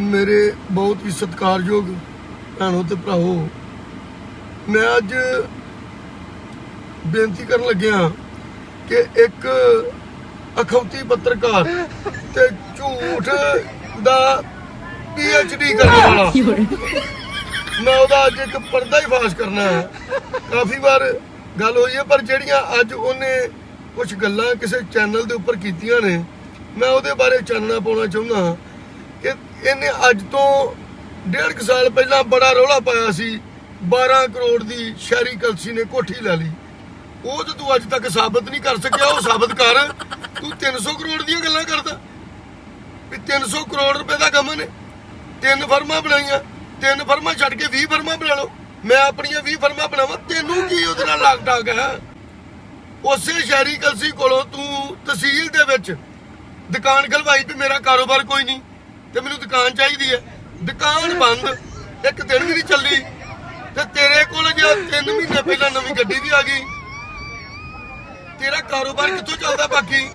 ਮੇਰੇ ਬਹੁਤ ਹੀ ਸਤਿਕਾਰਯੋਗ ਭੈਣੋ ਤੇ ਭਰਾਵੋ, ਮੈਂ ਅੱਜ ਬੇਨਤੀ ਕਰਨ ਲੱਗਿਆ ਕਿ ਇੱਕ ਅਖੌਤੀ ਪੱਤਰਕਾਰ ਤੇ ਝੂਠ ਦਾ ਡੀ ਕਰਨ ਵਾਲਾ ਮੈਂ ਉਹਦਾ ਅੱਜ ਇੱਕ ਪਰਦਾ ਹੀ ਫਾਸ਼ ਕਰਨਾ ਹੈ। ਕਾਫੀ ਵਾਰ ਗੱਲ ਹੋਈ ਹੈ, ਪਰ ਜਿਹੜੀਆਂ ਅੱਜ ਉਹਨੇ ਕੁਝ ਗੱਲਾਂ ਕਿਸੇ ਚੈਨਲ ਦੇ ਉੱਪਰ ਕੀਤੀਆਂ ਨੇ, ਮੈਂ ਉਹਦੇ ਬਾਰੇ ਚਾਨਣਾ ਪਾਉਣਾ ਚਾਹੁੰਦਾ ਹਾਂ ਕਿ ਇਹਨੇ ਅੱਜ ਤੋਂ ਡੇਢ ਕੁ ਸਾਲ ਪਹਿਲਾਂ ਬੜਾ ਰੌਲਾ ਪਾਇਆ ਸੀ। 12 ਕਰੋੜ ਦੀ ਸ਼ਹਿਰੀ ਕਲਸੀ ਨੇ ਕੋਠੀ ਲੈ ਲਈ। ਉਹ ਤੇ ਤੂੰ ਅੱਜ ਤੱਕ ਸਾਬਤ ਨਹੀਂ ਕਰ ਸਕਿਆ, ਉਹ ਸਾਬਤ ਕਰ। ਤੂੰ 300 ਕਰੋੜ ਦੀਆਂ ਗੱਲਾਂ ਕਰਦਾ। ਵੀ 300 ਕਰੋੜ ਰੁਪਏ ਦਾ ਕੰਮ ਨੇ। ਤਿੰਨ ਫਰਮਾਂ ਬਣਾਈਆਂ। ਤਿੰਨ ਫਰਮਾਂ ਛੱਡ ਕੇ 20 ਫਰਮਾਂ ਬਣਾ ਲਓ। ਮੈਂ ਆਪਣੀਆਂ 20 ਫਰਮਾਂ ਬਣਾਵਾਂ। ਤੈਨੂੰ ਕੀ ਉਹਦੇ ਨਾਲ ਲਾਗ ਡਾਕ ਹੈ? ਉਸੇ ਸ਼ਹਿਰੀ ਕਲਸੀ ਕੋਲੋਂ ਤੂੰ ਤਹਿਸੀਲ ਦੇ ਵਿੱਚ ਦੁਕਾਨ ਖਲਵਾਈ ਵੀ ਮੇਰਾ ਕਾਰੋਬਾਰ ਕੋਈ ਨਹੀਂ। ਤੇ ਮੈਨੂੰ ਦੁਕਾਨ ਚਾਹੀਦੀ ਹੈ। ਦੁਕਾਨ ਬੰਦ, ਇੱਕ ਦਿਨ ਵੀ ਨਹੀਂ ਚੱਲੀ। ਤੇ ਤੇਰੇ ਕੋਲ ਜੇ 3 ਮਹੀਨੇ ਪਹਿਲਾਂ ਨਵੀਂ ਗੱਡੀ ਵੀ ਆ ਗਈ। ਤੇਰਾ ਕਾਰੋਬਾਰ ਕਿੱਥੋਂ ਚੱਲਦਾ ਬਾਕੀ?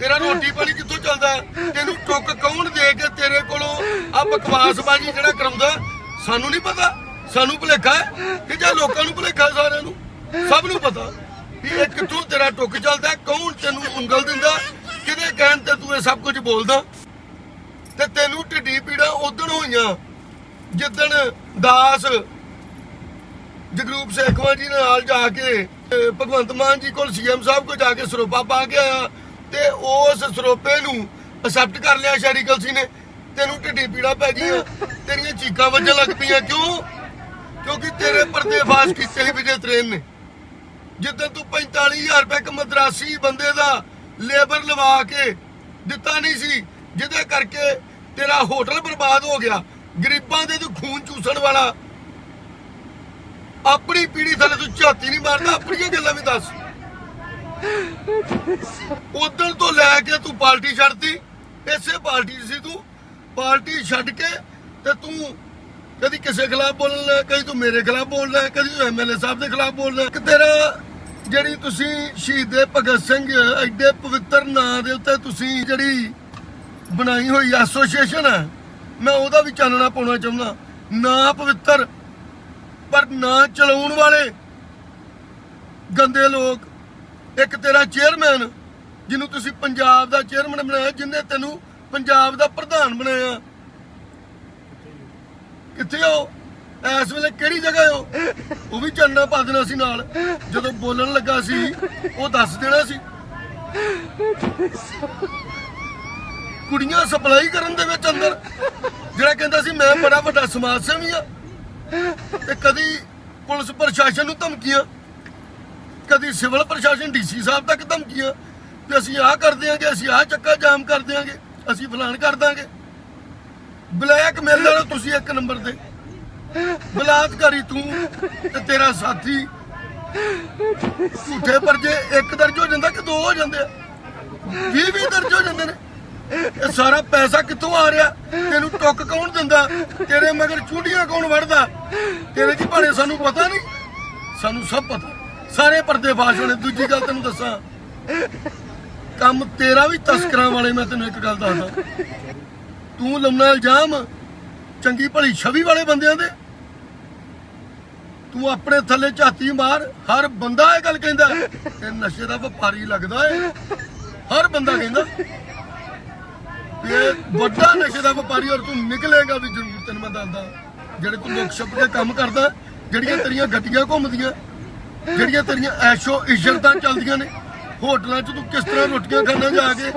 ਤੇਰਾ ਰੋਟੀ ਪਾਣੀ ਕਿੱਥੋਂ ਚੱਲਦਾ? ਤੈਨੂੰ ਟੁੱਕ ਕੌਣ ਦੇ ਕੇ ਤੇਰੇ ਕੋਲੋਂ ਆ ਬਕਵਾਸਬਾਜੀ ਜਿਹੜਾ ਕਰਾਉਂਦਾ? ਸਾਨੂੰ ਨਹੀਂ ਪਤਾ। ਸਾਨੂੰ ਭੁਲੇਖਾ ਕਿ ਜਾਂ ਲੋਕਾਂ ਨੂੰ ਭੁਲੇਖਾ ਸਾਰਿਆਂ ਨੂੰ? ਸਭ ਨੂੰ ਪਤਾ ਵੀ ਇਹ ਕਿੱਥੋਂ ਤੇਰਾ ਟੁੱਕ ਚੱਲਦਾ ਕੌਣ ਤੈਨੂੰ ਉਂਗਲ ਦਿੰਦਾ, ਕਿਹਦੇ ਕਹਿਣ ਤੇ ਤੂੰ ਇਹ ਸਭ ਕੁਝ ਬੋਲਦਾ? ਤੇ ਤੈਨੂੰ ਢਿੱਡੀ ਪੀੜਾ ਉਦਣ ਹੋਈਆਂ। ਜਿੱਦਣ ਦਾਸ ਜਗਰੂਪ ਸੇਖਵਾਂ ਜੀ ਨਾਲ ਜਾ ਕੇ ਭਗਵੰਤ ਮਾਨ ਜੀ ਕੋਲ ਸੀਐਮ ਸਾਹਿਬ ਕੋਲ ਜਾ ਕੇ ਸਰੋਪਾ ਪਾ ਕੇ ਆਇਆ, ਤੇ ਉਸ ਸਰੋਪੇ ਨੂੰ ਅਸੈਪਟ ਕਰ ਲਿਆ ਸ਼ਹਿਰੀ ਕਲਸੀ ਨੇ। ਤੈਨੂੰ ਢਿੱਡੀ ਪੀੜਾ ਪੈ ਗਈਆਂ, ਤੇਰੀਆਂ ਚੀਕਾਂ ਵੱਜਣ ਲੱਗ ਪਈਆਂ। ਕਿਉਂ? ਕਿਉਂਕਿ ਤੇਰੇ ਪਰਦੇ ਫਾਸ਼ ਕੀਤੇ ਸੀ ਵਿਜੇ ਤਰੇਨ ਨੇ। ਜਿੱਦਾਂ ਤੂੰ 45000 ਰੁਪਏ ਇੱਕ ਮਦਰਾਸੀ ਬੰਦੇ ਦਾ ਲੇਬਰ ਲਵਾ ਕੇ ਦਿੱਤਾ ਨਹੀਂ ਸੀ ਜਿਹਦੇ ਕਰਕੇ ਤੇਰਾ ਹੋਟਲ ਬਰਬਾਦ ਹੋ ਗਿਆ। ਗਰੀਬਾਂ ਦੇ ਤੂੰ ਖੂਨ ਚੂਸਣ ਵਾਲਾ। ਆਪਣੀ ਪੀੜੀ ਥੱਲੇ ਤੂੰ ਝਾਤੀ ਨਹੀਂ ਮਾਰਦਾ, ਆਪਣੀਆਂ ਗੱਲਾਂ ਵੀ ਦੱਸ। ਉਦੋਂ ਤੋਂ ਲੈ ਕੇ ਤੂੰ ਪਾਰਟੀ ਛੱਡਤੀ, ਇਸੇ ਪਾਰਟੀ ਸੀ ਤੂੰ। ਪਾਰਟੀ ਛੱਡ ਕੇ ਤੇ ਤੂੰ ਕਦੀ ਕਿਸੇ ਖਿਲਾਫ ਬੋਲਣਾ ਕਦੀ ਤੂੰ ਮੇਰੇ ਖਿਲਾਫ ਬੋਲਣਾ ਕਦੀ ਤੂੰ ਐਮਐਲਏ ਸਾਹਿਬ ਦੇ ਖਿਲਾਫ ਬੋਲਣਾ ਕਿ ਤੇਰਾ ਜਿਹੜੀ ਤੁਸੀਂ ਸ਼ਹੀਦੇ ਭਗਤ ਸਿੰਘ ਐਡੇ ਪਵਿੱਤਰ ਨਾਂ ਦੇ ਉੱਤੇ ਤੁਸੀਂ ਜਿਹੜੀ ਬਣਾਈ ਹੋਈ ਐਸੋਸੀਏਸ਼ਨ ਹੈ। ਮੈਂ ਉਹਦਾ ਵੀ ਚਾਨਣਾ ਪਾਉਣਾ ਚਾਹੁੰਦਾ। ਨਾ ਪਵਿੱਤਰ, ਪਰ ਨਾ ਚਲਾਉਣ ਵਾਲੇ ਗੰਦੇ ਲੋਕ। ਇੱਕ ਤੇਰਾ ਚੇਅਰਮੈਨ, ਜਿਹਨੂੰ ਤੁਸੀਂ ਪੰਜਾਬ ਦਾ ਚੇਅਰਮੈਨ ਬਣਾਇਆ ਜਿੰਨੇ ਤੈਨੂੰ ਪੰਜਾਬ ਦਾ ਪ੍ਰਧਾਨ ਬਣਾਇਆ। ਕਿੱਥੇ ਹੋ? ਇਸ ਵੇਲੇ ਕਿਹੜੀ ਜਗ੍ਹਾ ਹੋ? ਉਹ ਵੀ ਚਾਨਣਾ ਪਾ ਦੇਣਾ ਸੀ ਨਾਲ। ਜਦੋਂ ਬੋਲਣ ਲੱਗਾ ਸੀ, ਉਹ ਦੱਸ ਦੇਣਾ ਸੀ। ਕੁੜੀਆਂ ਸਪਲਾਈ ਕਰਨ ਦੇ ਵਿੱਚ ਅੰਦਰ। ਜਿਹੜਾ ਕਹਿੰਦਾ ਸੀ, ਮੈਂ ਬੜਾ ਵੱਡਾ ਸਮਾਜ ਸੇਵੀ ਆ। ਤੇ ਕਦੀ ਪੁਲਿਸ ਪ੍ਰਸ਼ਾਸਨ ਨੂੰ ਧਮਕੀਆਂ, ਕਦੀ ਸਿਵਲ ਪ੍ਰਸ਼ਾਸਨ ਡੀਸੀ ਸਾਹਿਬ ਤੱਕ ਧਮਕੀਆਂ ਕਿ ਅਸੀਂ ਆਹ ਕਰ ਦਿਆਂਗੇ, ਅਸੀਂ ਆਹ ਚੱਕਾ ਜਾਮ ਕਰ ਦਿਆਂਗੇ, ਅਸੀਂ ਫਲਾਣ ਕਰ ਦਾਂਗੇ ਬਲੈਕ ਮੇਲ ਵਾਲੋ ਤੁਸੀਂ ਇੱਕ ਨੰਬਰ ਤੇ। ਬਲਾਤਕਾਰੀ ਤੂੰ ਤੇ ਤੇਰਾ ਸਾਥੀ। ਝੂਠੇ ਪਰਜੇ ਇੱਕ ਦਰਜ ਹੋ ਜਾਂਦਾ ਕਿ ਦੋ ਹੋ ਜਾਂਦੇ ਆ। 20 20 ਦਰਜ ਹੋ ਜਾਂਦੇ ਨੇ। ਇਹ ਸਾਰਾ ਪੈਸਾ ਕਿੱਥੋਂ ਆ ਰਿਹਾ? ਤੈਨੂੰ ਟੁੱਕ ਕੌਣ ਦਿੰਦਾ? ਤੇਰੇ ਮਗਰ ਚੂੰਡੀਆਂ ਕੌਣ ਵੜਦਾ? ਤੇਰੇ ਕੀ ਭਾਣੇ ਸਾਨੂੰ ਪਤਾ ਨਹੀਂ? ਸਾਨੂੰ ਸਭ ਪਤਾ। ਸਾਰੇ ਪਰਦੇ ਫਾਸ਼ ਹੋਣੇ, ਦੂਜੀ ਗੱਲ ਤੈਨੂੰ ਦੱਸਾਂ। ਕੰਮ ਤੇਰਾ ਵੀ ਤਸਕਰਾਂ ਵਾਲੇ, ਮੈਂ ਤੈਨੂੰ ਇੱਕ ਗੱਲ ਦੱਸਦਾ। ਤੂੰ ਲਾਉਣਾ ਇਲਜ਼ਾਮ ਚੰਗੀ ਭਲੀ ਛਵੀ ਵਾਲੇ ਬੰਦਿਆਂ ਦੇ। ਤੂੰ ਆਪਣੇ ਥੱਲੇ ਝਾਤੀ ਮਾਰ, ਹਰ ਬੰਦਾ ਇਹ ਗੱਲ ਕਹਿੰਦਾ ਇਹ ਨਸ਼ੇ ਦਾ ਵਪਾਰੀ ਲੱਗਦਾ ਏ। ਹਰ ਬੰਦਾ ਕਹਿੰਦਾ ਇਹ ਵੱਡਾ ਨਸ਼ੇ ਦਾ ਵਪਾਰੀ ਔਰ ਤੂੰ ਨਿਕਲੇਗਾ ਵੀ ਜ਼ਰੂਰ ਤੈਨੂੰ ਮੈਂ ਦੱਸਦਾ। ਜਿਹੜੇ ਤੂੰ ਲੋਕ ਛੱਪ ਕੇ ਕੰਮ ਕਰਦਾ, ਜਿਹੜੀਆਂ ਤੇਰੀਆਂ ਗੱਡੀਆਂ ਘੁੰਮਦੀਆਂ, ਜਿਹੜੀਆਂ ਤੇਰੀਆਂ ਐਸ਼ੋ ਇਸ਼ਰਤਾਂ ਚੱਲਦੀਆਂ ਨੇ, ਹੋਟਲਾਂ 'ਚ ਤੂੰ ਕਿਸ ਤਰ੍ਹਾਂ ਰੋਟੀਆਂ ਖਾਣਾ ਜਾ ਕੇ,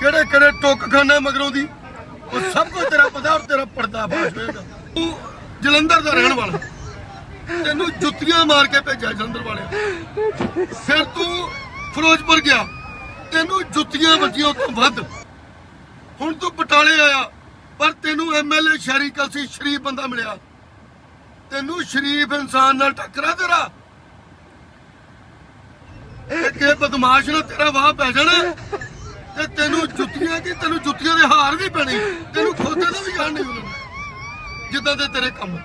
ਕਿਹੜੇ ਕਿਹੜੇ ਟੁੱਕ ਖਾਣਾ ਮਗਰੋਂ ਦੀ, ਉਹ ਸਭ ਕੁਝ ਤੇਰਾ ਪਤਾ ਔਰ ਤੇਰਾ ਪਰਦਾ ਫਾਸ਼ ਹੋਏਗਾ ਤੂੰ। ਜਲੰਧਰ ਦਾ ਰਹਿਣ ਵਾਲਾ। ਤੈਨੂੰ ਜੁੱਤੀਆਂ ਮਾਰ ਕੇ ਭੇਜਿਆ ਜਲੰਧਰ ਵਾਲਿਆਂ ਫਿਰ ਤੂੰ ਫਿਰੋਜ਼ਪੁਰ ਗਿਆ। ਤੈਨੂੰ ਜੁੱਤੀਆਂ ਵੱਜੀਆਂ ਤੋਂ ਵੱਧ। ਹੁਣ ਤੂੰ ਬਟਾਲੇ ਆਇਆ, ਪਰ ਤੈਨੂੰ ਐਮਐਲਏ ਸ਼ਹਿਰੀ ਕਲਸੀ ਸ਼ਰੀਫ ਬੰਦਾ ਮਿਲਿਆ। ਤੈਨੂੰ ਸ਼ਰੀਫ ਇਨਸਾਨ ਨਾਲ ਟੱਕਰਾ ਤੇਰਾ। ਇਹ ਕਿ ਬਦਮਾਸ਼ ਨਾਲ ਤੇਰਾ ਵਾਹ ਪੈ ਜਾਣਾ। ਤੇ ਤੈਨੂੰ ਜੁੱਤੀਆਂ ਕੀ, ਤੈਨੂੰ ਜੁੱਤੀਆਂ ਦੇ ਹਾਰ ਵੀ ਪੈਣੇ। ਤੈਨੂੰ ਖੋਤੇ ਦਾ ਵੀ ਜਾਣ ਨਹੀਂ ਉਹਨਾਂ ਜਿੱਦਾਂ ਦੇ ਤੇਰੇ ਕੰਮ।